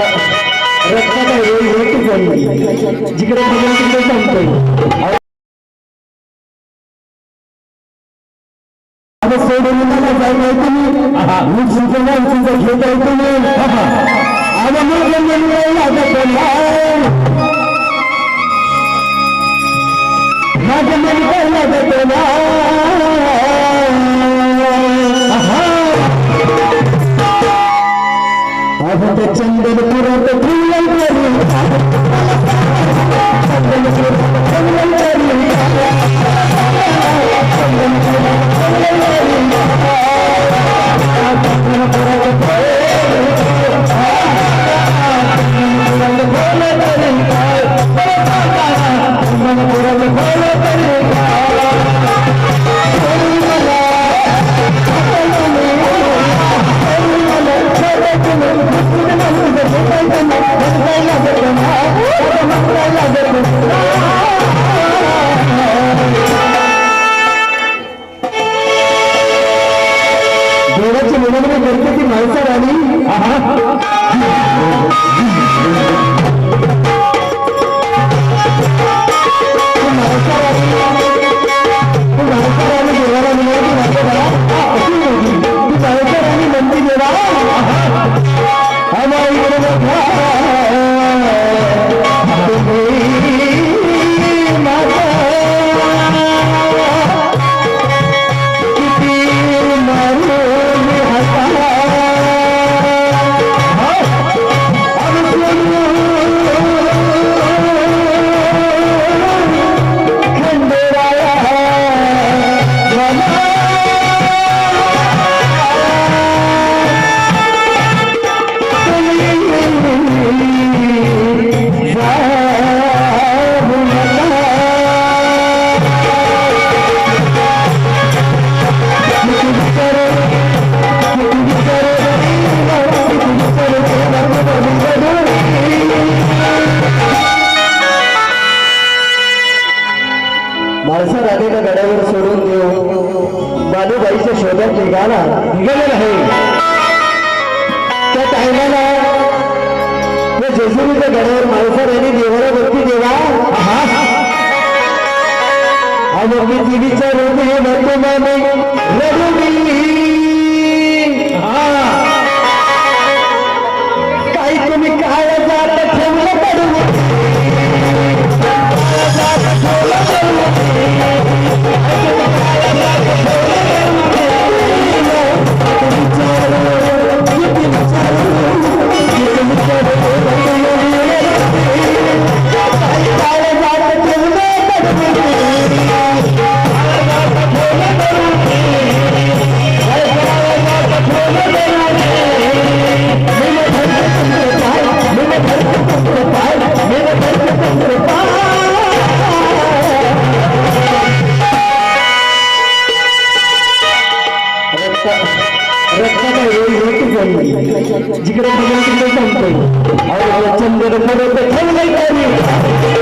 रक्ताचा वेळ होतच नाही जिकडे बघेल तिकडे थांबतोय सोडून मी तुमचं देवाची विनंती ती माणसं राहिली शोधत निघाला निघालेला आहे. त्या टायमाला जेजुरीच्या गडावर माणसं यांनी देवाला भक्ती देवा हा भक्ती देवीचा रूप हे भक्ती माने रक्ताचा जिकडे बघेल तिकडे संपते आणि रक्षण बरोबर ठेवलं